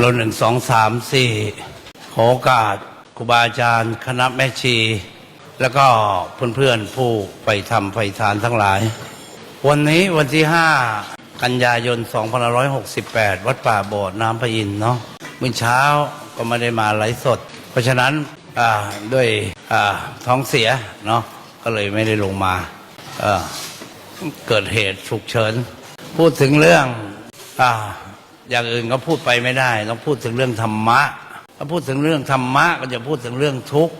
เราหนึ่งสองสามสี่ขอโอกาสครูบาอาจารย์ คณะแม่ชี แล้วก็เพื่อนๆผู้ไปทำไฟทานทั้งหลาย วันนี้วันที่ห้ากันยายน2568 วัดป่าโบสถ์น้ำพระอินเนาะเมื่อเช้าก็ไม่ได้มาไลฟ์สด เพราะฉะนั้นด้วยท้องเสียเนาะก็เลยไม่ได้ลงมาเเกิดเหตุฉุกเฉิน พูดถึงเรื่องอ่า อย่างอื่นก็พูดไปไม่ได้ต้องพูดถึงเรื่องธรรมะถ้าพูดถึงเรื่องธรรมะก็จะพูดถึงเรื่องทุกข์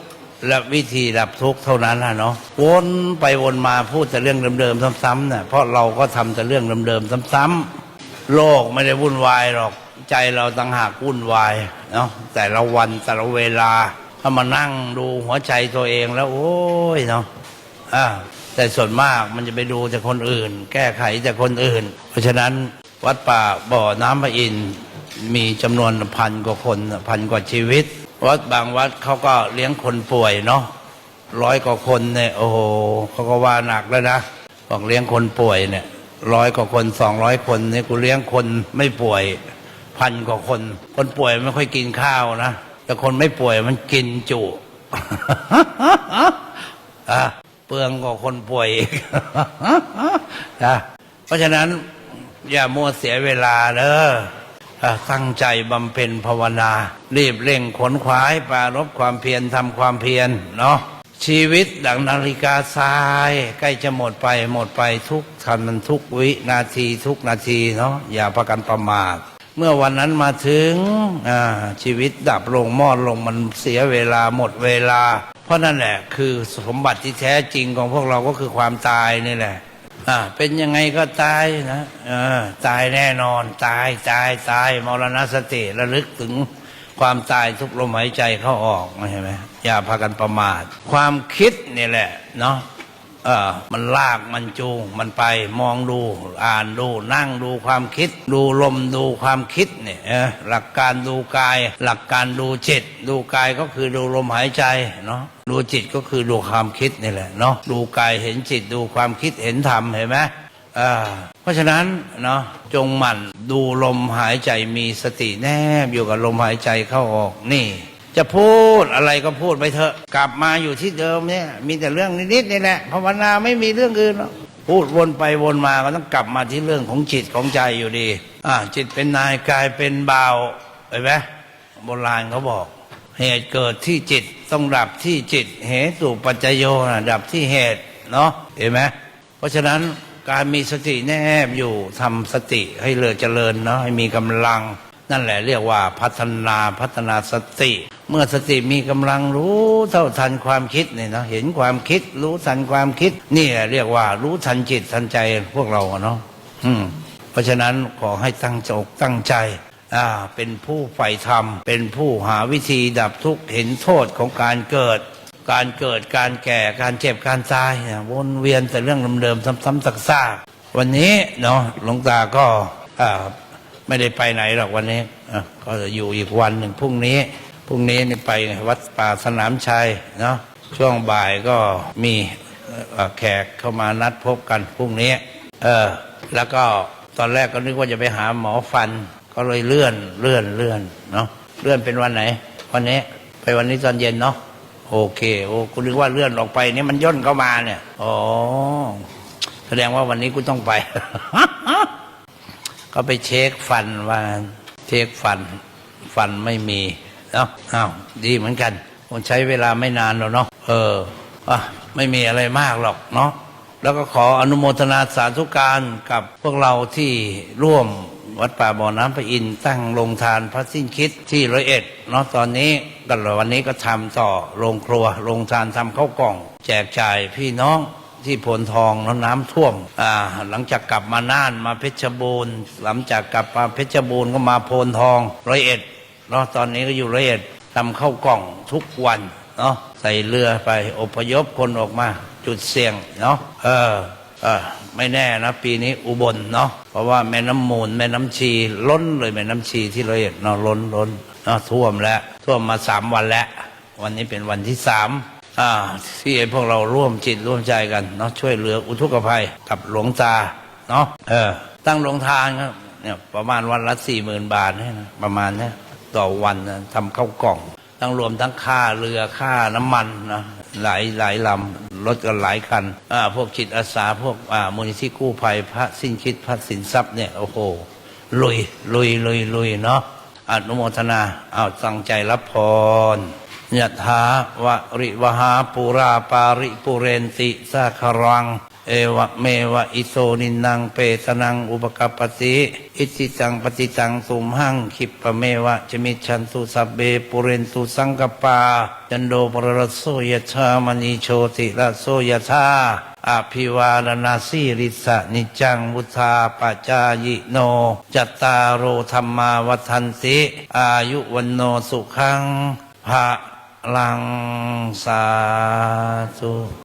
และวิธีดับทุกข์เท่านั้นนะเนาะวนไปวนมาพูดแต่เรื่องเดิมๆซ้ำๆเนี่ยเพราะเราก็ทำแต่เรื่องเดิมๆซ้ำๆโลกไม่ได้วุ่นวายหรอกใจเราต่างหากวุ่นวายเนาะแต่ละวันแต่ละเวลาถ้ามานั่งดูหัวใจตัวเองแล้ว โอ้ยเนาะอ่าแต่ส่วนมากมันจะไปดูจากคนอื่น แก้ไขจากคนอื่น เพราะฉะนั้น วัดป่าบ่อน้ำพระอินมีจำนวนพันกว่าคนพันกว่าชีวิต วัดบางวัดเขาก็เลี้ยงคนป่วยเนาะร้อยกว่าคนเนี่ยโอ้โหเขาก็ว่าหนักแล้วนะบอกเลี้ยงคนป่วยเนี่ยร้อยกว่าคนสองร้อยคนเนี่ยกูเลี้ยงคนไม่ป่วยพันกว่าคน คนป่วยไม่ค่อยกินข้าวนะแต่คนไม่ป่วยมันกินจุอะเปลืองกว่าคนป่วยอีกนะเพราะฉะนั้น อย่ามัวเสียเวลาเด้อตั้งใจบำเพ็ญภาวนา รีบเร่งขนขวายปรารบความเพียรทำความเพียรเนาะชีวิตดังนาฬิกาทราย ใกล้จะหมดไปหมดไปทุกทันมันทุกวินาทีทุกนาทีเนาะอย่าประกันประมาท เมื่อวันนั้นมาถึงชีวิตดับลงมอดลงมันเสียเวลาหมดเวลา เพราะนั่นแหละคือสมบัติที่แท้จริงของพวกเราก็คือความตายนี่แหละ อ่าเป็นยังไงก็ตายนะเออตายแน่นอน ตายตายตายมรณสติระลึกถึงความตายทุกลมหายใจเข้าออกใช่ไหมอย่าพากันประมาท ความคิดนี่แหละเนาะเออมันลากมันจูงมันไปมองดู อ่านดูนั่งดูความคิด ดูลมดูความคิดเนี่ยหลักการดูกาย หลักการดูจิตดูกายก็คือดูลมหายใจเนาะ ดูจิตก็คือดูความคิดนี่แหละเนาะดูกายเห็นจิตดูความคิดเห็นธรรมเห็นไหมอ่าเพราะฉะนั้นเนาะจงหมั่นดูลมหายใจมีสติแนบอยู่กับลมหายใจเข้าออกนี่ จะพูดอะไรก็พูดไปเถอะ กลับมาอยู่ที่เดิมเนี่ยมีแต่เรื่องนิดๆนี่แหละภาวนาไม่มีเรื่องอื่นหรอกพูดวนไปวนมาก็ต้องกลับมาที่เรื่องของจิตของใจอยู่ดีอ่าจิตเป็นนายกายเป็นเบาเห็นไหมโบราณเขาบอก เหตุเกิดที่จิต ต้องดับที่จิตเหตุปัจจโยนะดับที่เหตุเนาะเห็นไหมเพราะฉะนั้นการมีสติแนบอยู่ทำสติให้เลือเจริญเนาะให้มีกำลัง นั่นแหละเรียกว่าพัฒนาพัฒนาสติ เมื่อสติมีกำลังรู้เท่าทันความคิดเนี่ยเนาะเห็นความคิด รู้ทันความคิด นี่แหละเรียกว่ารู้ทันจิตทันใจพวกเราเนาะอืมเพราะฉะนั้นขอให้ตั้งจกตั้งใจ เป็นผู้ใฝ่ธรรม เป็นผู้หาวิธีดับทุกข์เห็นโทษของการเกิด การเกิดการแก่การเจ็บการตายเนี่ยวนเวียนแต่เรื่องเดิมๆซ้ำๆซากๆวันนี้เนาะหลวงตาก็อ่าไม่ได้ไปไหนหรอกวันนี้อะก็จะอยู่อีกวันหนึ่งพรุ่งนี้พรุ่งนี้นี่ไปวัดป่าสนามชัยเนาะช่วงบ่ายก็มีแขกเข้ามานัดพบกันพรุ่งนี้ เออ แล้วก็ตอนแรกก็นึกว่าจะไปหาหมอฟัน ก็เลยเลื่อนเลื่อนเลื่อนเนาะเลื่อนเป็นวันไหน วันนี้ไปวันนี้ตอนเย็นเนาะโอเคโอ้กูนึกว่าเลื่อนออกไปนี่มันย่นเข้ามาเนี่ยอ๋อแสดงว่าวันนี้กูต้องไป ก็ไปเช็คฟันว่าเช็คฟัน ฟันไม่มีเนาะอ้าวดีเหมือนกันมันใช้เวลาไม่นานหรอกเนาะเอออะไม่มีอะไรมากหรอกเนาะแล้วก็ขออนุโมทนาสาธุการกับพวกเราที่ร่วม วัดป่าบ่อน้ำพระอินตั้งโรงทานพระสิ้นคิดที่ร้อยเอ็ดเนาะตอนนี้กันวันนี้ก็ทำต่อโรงครัวโรงทานทำข้าวกล่อง แจกจ่ายพี่น้องที่โพนทองแล้วน้ำท่วมอ่าหลังจากกลับมาน่านมาเพชรบูรณ์ หลังจากกลับมาเพชรบูรณ์ก็มาโพนทองร้อยเอ็ดเนาะตอนนี้ก็อยู่ร้อยเอ็ดทำเข้าวกล่องทุกวันเนาะใส่เรือไปอพยพคนออกมา จุดเสี่ยงเนาะเออเออไม่แน่นะ ปีนี้อุบลเนาะ ราะว่าแม่น้ำมูล แม่น้ำชี ล้นเลยแม่น้ำชีที่เร้อยเอ็ดเนาะล้นล้นเนาะท่วมแล้ว ท่วมมาสามวันแล้ว วันนี้เป็นวันที่สามอ่าที่พวกเราร่วมจิตร่วมใจกันเนาะช่วยเหลืออุทกภัยกับหลวงตาเนาะเออตั้งโรงทานครับเนี่ยประมาณวันละสี่หมื่นบาทเนี่ยนะประมาณนี้ต่อวันนะทำข้าวกล่องทั้งรวมทั้งค่าเรือค่าน้ำมันนะหลายหลายลำ รถกันหลายคันอ่าพวกจิตอาสาพวกอ่ามูลนิธิกู้ภัยพระสิ้นคิดพระสินทรัพย์เนี่ยโอ้โหลุยลุยลุยลุยเนาะอนุโมทนาเอาตั้งใจรับพรยะถาวะริวหาปุราปาริปุเรนติสาครัง เอวะเมวะอิโซนินังเปตนังอุปกปปติอิจิตังปฏิตังสุมหังคิปะเมวะจมิชันตุสัพเบปุเรนตุสังกปาจันโดปรโสยชามณีโชติละโสยชาอภิวาลนาสีริสะนิจังมุทาปจายโน จัตตารโอธรรมาวัันติ อายุวันโนสุขังภะลังสาธุ